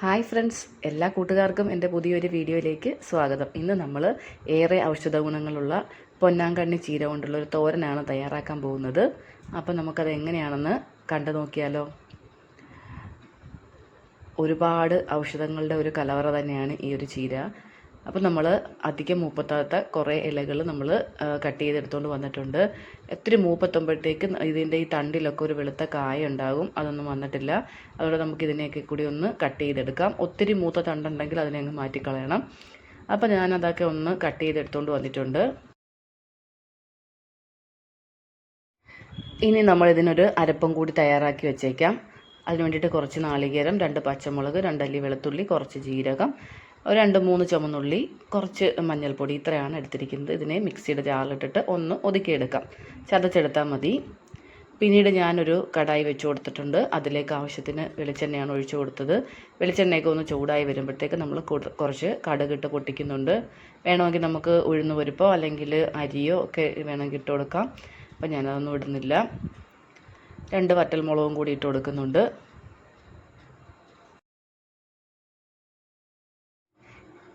Hi friends എല്ലാ കൂട്ടുകാർക്കും എന്റെ പുതിയൊരു വീഡിയോയിലേക്ക് സ്വാഗതം. ഇന്ന് നമ്മൾ ഏറെ ഔഷധ ഗുണങ്ങളുള്ള പൊന്നാങ്കണ്ണി ചീര കൊണ്ടുള്ള ഒരു തോരനാണ് തയ്യാറാക്കാൻ പോകുന്നത്. അപ്പം നമുക്കത് എങ്ങനെയാണെന്ന് കണ്ടു നോക്കിയാലോ? ഒരുപാട് ഔഷധങ്ങളുടെ ഒരു കലവറ തന്നെയാണ് ഈ ഒരു ചീര. അപ്പം നമ്മൾ അധികം മൂപ്പത്താത്ത കുറേ ഇലകൾ നമ്മൾ കട്ട് ചെയ്തെടുത്തുകൊണ്ട് വന്നിട്ടുണ്ട്. ഒത്തിരി മൂപ്പത്തുമ്പോഴത്തേക്ക് ഇതിന്റെ ഈ തണ്ടിലൊക്കെ ഒരു വെളുത്ത കായ ഉണ്ടാകും അതൊന്നും വന്നിട്ടില്ല. അതുകൊണ്ട് നമുക്ക് ഇതിനെയൊക്കെ കൂടി ഒന്ന് കട്ട് ചെയ്തെടുക്കാം. ഒത്തിരി മൂത്ത തണ്ടുണ്ടെങ്കിൽ അതിനെ അങ്ങ് മാറ്റിക്കളയണം. ഞാൻ ഞാനതൊക്കെ ഒന്ന് കട്ട് ചെയ്തെടുത്തുകൊണ്ട് വന്നിട്ടുണ്ട്. ഇനി നമ്മൾ ഇതിനൊരു അരപ്പം കൂടി തയ്യാറാക്കി വെച്ചേക്കാം. അതിന് വേണ്ടിയിട്ട് കുറച്ച് നാളികേരം രണ്ട് പച്ചമുളക് രണ്ടല്ലി വെളുത്തുള്ളി കുറച്ച് ജീരകം ഒരു രണ്ട് മൂന്ന് ചുമന്നുള്ളി കുറച്ച് മഞ്ഞൾപ്പൊടി ഇത്രയാണ് എടുത്തിരിക്കുന്നത്. ഇതിനെ മിക്സിയുടെ ജാറിലിട്ടിട്ട് ഒന്ന് ഒതുക്കിയെടുക്കാം. ചതച്ചെടുത്താൽ മതി. പിന്നീട് ഞാനൊരു കടായി വെച്ച് കൊടുത്തിട്ടുണ്ട്. അതിലേക്ക് ആവശ്യത്തിന് വെളിച്ചെണ്ണയാണ് ഒഴിച്ചു കൊടുത്തത്. വെളിച്ചെണ്ണയൊക്കെ ഒന്ന് ചൂടായി വരുമ്പോഴത്തേക്ക് നമ്മൾ കുറച്ച് കടുകിട്ട് പൊട്ടിക്കുന്നുണ്ട്. വേണമെങ്കിൽ നമുക്ക് ഉഴുന്ന് പരിപ്പോ അല്ലെങ്കിൽ അരിയോ ഒക്കെ വേണമെങ്കിൽ ഇട്ട് കൊടുക്കാം. അപ്പം ഞാനതൊന്നും ഇടുന്നില്ല. രണ്ട് വറ്റൽമുളകും കൂടി ഇട്ട് കൊടുക്കുന്നുണ്ട്.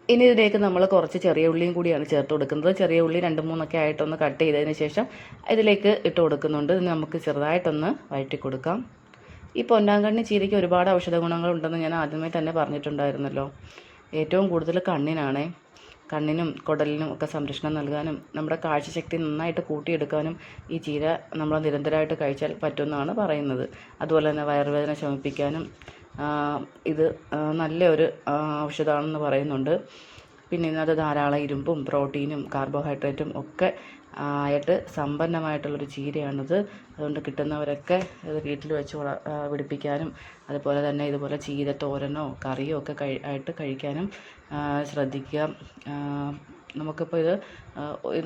ഇനി ഇതിലേക്ക് നമ്മൾ കുറച്ച് ചെറിയ ഉള്ളിയും കൂടിയാണ് ചേർത്ത് കൊടുക്കുന്നത്. ചെറിയ ഉള്ളി രണ്ട് മൂന്നൊക്കെ ആയിട്ടൊന്ന് കട്ട് ചെയ്തതിന് ശേഷം ഇതിലേക്ക് ഇട്ട് കൊടുക്കുന്നുണ്ട്. ഇത് നമുക്ക് ചെറുതായിട്ടൊന്ന് വഴറ്റി കൊടുക്കാം. ഈ പൊന്നാങ്കണ്ണി ചീരയ്ക്ക് ഒരുപാട് ഔഷധ ഗുണങ്ങളുണ്ടെന്ന് ഞാൻ ആദ്യമേ തന്നെ പറഞ്ഞിട്ടുണ്ടായിരുന്നല്ലോ. ഏറ്റവും കൂടുതൽ കണ്ണിനാണേ. കണ്ണിനും കുടലിനും ഒക്കെ സംരക്ഷണം നൽകാനും നമ്മുടെ കാഴ്ചശക്തി നന്നായിട്ട് കൂട്ടിയെടുക്കാനും ഈ ചീര നമ്മൾ നിരന്തരമായിട്ട് കഴിച്ചാൽ പറ്റുമെന്നാണ് പറയുന്നത്. അതുപോലെ തന്നെ വയറുവേദന ശമിപ്പിക്കാനും ഇത് നല്ല ഒരു ഔഷധമാണെന്ന് പറയുന്നുണ്ട്. പിന്നെ ഇതിനകത്ത് ധാരാളം ഇരുമ്പും പ്രോട്ടീനും കാർബോഹൈഡ്രേറ്റും ഒക്കെ ആയിട്ട് സമ്പന്നമായിട്ടുള്ളൊരു ചീരയാണിത്. അതുകൊണ്ട് കിട്ടുന്നവരൊക്കെ ഇത് വീട്ടിൽ വെച്ച് പിടിപ്പിക്കാനും അതുപോലെ തന്നെ ഇതുപോലെ ചീര തോരനോ കറിയോ ഒക്കെ കഴി ആയിട്ട് കഴിക്കാനും ശ്രദ്ധിക്കുക. നമുക്കിപ്പോൾ ഇത്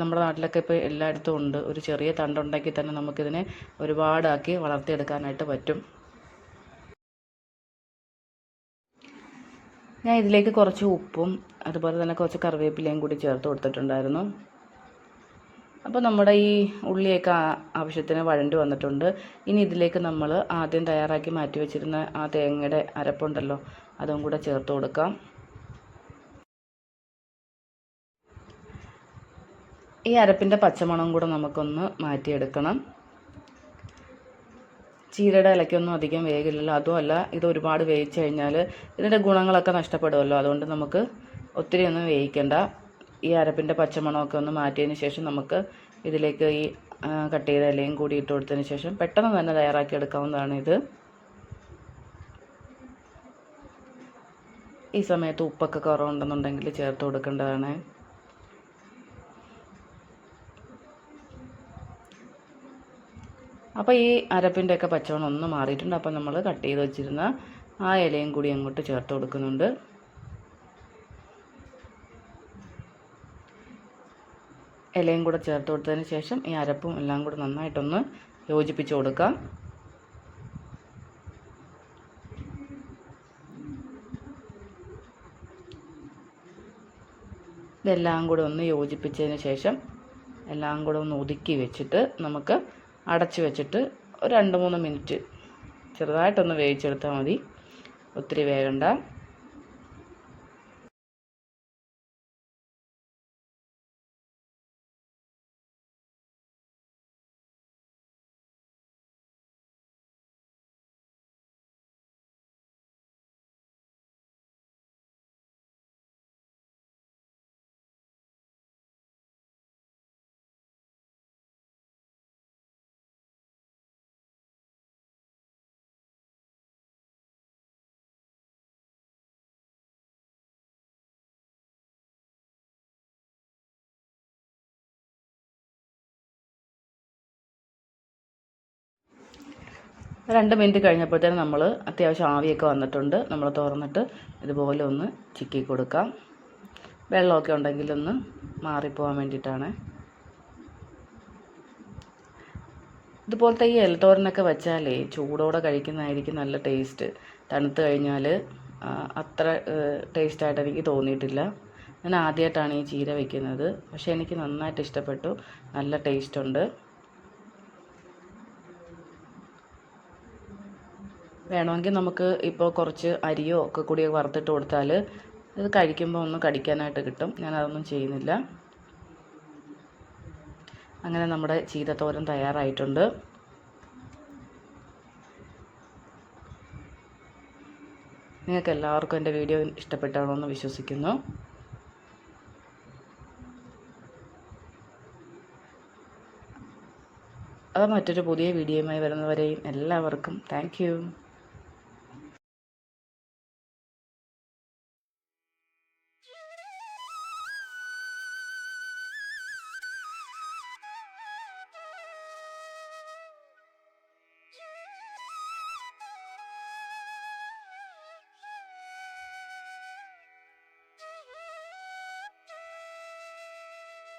നമ്മുടെ നാട്ടിലൊക്കെ ഇപ്പോൾ എല്ലായിടത്തും ഉണ്ട്. ഒരു ചെറിയ തണ്ടുണ്ടെങ്കിൽ തന്നെ നമുക്കിതിനെ ഒരുപാടാക്കി വളർത്തിയെടുക്കാനായിട്ട് പറ്റും. ഞാൻ ഇതിലേക്ക് കുറച്ച് ഉപ്പും അതുപോലെ തന്നെ കുറച്ച് കറിവേപ്പിലയും കൂടി ചേർത്ത് കൊടുത്തിട്ടുണ്ടായിരുന്നു. അപ്പോൾ നമ്മുടെ ഈ ഉള്ളിയൊക്കെ ആവശ്യത്തിന് വഴണ്ടി വന്നിട്ടുണ്ട്. ഇനി ഇതിലേക്ക് നമ്മൾ ആദ്യം തയ്യാറാക്കി മാറ്റി വെച്ചിരുന്ന ആ തേങ്ങയുടെ അരപ്പുണ്ടല്ലോ അതും കൂടെ ചേർത്ത് കൊടുക്കാം. ഈ അരപ്പിന്റെ പച്ചമണം കൂടെ നമുക്കൊന്ന് മാറ്റിയെടുക്കണം. ചീരയുടെ ഇലയ്ക്കൊന്നും അധികം വേഗില്ലല്ലോ അതുമല്ല ഇത് ഒരുപാട് വേവിച്ച് കഴിഞ്ഞാൽ ഇതിന്റെ ഗുണങ്ങളൊക്കെ നഷ്ടപ്പെടുമല്ലോ അതുകൊണ്ട് നമുക്ക് ഒത്തിരി ഒന്നും വേവിക്കേണ്ട. ഈ അരപ്പിന്റെ പച്ചമണമൊക്കെ ഒന്ന് മാറ്റിയതിന് ശേഷം നമുക്ക് ഇതിലേക്ക് ഈ കട്ട് ചെയ്ത ഇലയും കൂടി ഇട്ട് കൊടുത്തതിന് ശേഷം പെട്ടെന്ന് തന്നെ തയ്യാറാക്കി എടുക്കാവുന്നതാണ് ഇത്. ഈ സമയത്ത് ഉപ്പൊക്കെ കുറവുണ്ടെന്നുണ്ടെങ്കിൽ ചേർത്ത് കൊടുക്കേണ്ടതാണ്. അപ്പോൾ ഈ അരപ്പിന്റെയൊക്കെ പച്ചവണ്ണം ഒന്ന് മാറിയിട്ടുണ്ട്. അപ്പോൾ നമ്മൾ കട്ട് ചെയ്ത് വെച്ചിരുന്ന ആ ഇലയും കൂടി അങ്ങോട്ട് ചേർത്ത് കൊടുക്കുന്നുണ്ട്. ഇലയും കൂടെ ചേർത്ത് കൊടുത്തതിന് ശേഷം ഈ അരപ്പും എല്ലാം കൂടെ നന്നായിട്ടൊന്ന് യോജിപ്പിച്ച് കൊടുക്കാം. ഇതെല്ലാം കൂടെ ഒന്ന് യോജിപ്പിച്ചതിന് ശേഷം എല്ലാം കൂടെ ഒന്ന് ഒതുക്കി വെച്ചിട്ട് നമുക്ക് അടച്ചു വെച്ചിട്ട് ഒരു രണ്ട് മൂന്ന് മിനിറ്റ് ചെറുതായിട്ടൊന്ന് വേവിച്ചെടുത്താൽ മതി. ഒത്തിരി വേകണ്ട രണ്ട് മിനിറ്റ് കഴിഞ്ഞപ്പോഴത്തേനും നമ്മൾ അത്യാവശ്യം ആവിയൊക്കെ വന്നിട്ടുണ്ട്. നമ്മൾ തുറന്നിട്ട് ഇതുപോലെ ഒന്ന് ചിക്കി കൊടുക്കാം. വെള്ളമൊക്കെ ഉണ്ടെങ്കിലൊന്ന് മാറിപ്പോകാൻ വേണ്ടിയിട്ടാണ്. ഇതുപോലത്തെ ഈ ഇലത്തോരനൊക്കെ വെച്ചാലേ ചൂടോടെ കഴിക്കുന്നതായിരിക്കും നല്ല ടേസ്റ്റ്. തണുത്ത് കഴിഞ്ഞാൽ അത്ര ടേസ്റ്റായിട്ട് എനിക്ക് തോന്നിയിട്ടില്ല. ഞാൻ ആദ്യമായിട്ടാണ് ഈ ചീര വയ്ക്കുന്നത് പക്ഷേ എനിക്ക് നന്നായിട്ട് ഇഷ്ടപ്പെട്ടു. നല്ല ടേസ്റ്റ് ഉണ്ട്. വേണമെങ്കിൽ നമുക്ക് ഇപ്പോൾ കുറച്ച് അരിയോ ഒക്കെ കൂടി വറുത്തിട്ട് കൊടുത്താൽ ഇത് കഴിക്കുമ്പോൾ ഒന്ന് കടിക്കാനായിട്ട് കിട്ടും. ഞാൻ അതൊന്നും ചെയ്യുന്നില്ല. അങ്ങനെ നമ്മുടെ ചീതത്തോരൻ തയ്യാറായിട്ടുണ്ട്. നിങ്ങൾക്ക് എല്ലാവർക്കും എന്റെ വീഡിയോ ഇഷ്ടപ്പെട്ടാണോ വിശ്വസിക്കുന്നു. അത് മറ്റൊരു പുതിയ വീഡിയോയുമായി വരുന്നവരെയും എല്ലാവർക്കും താങ്ക്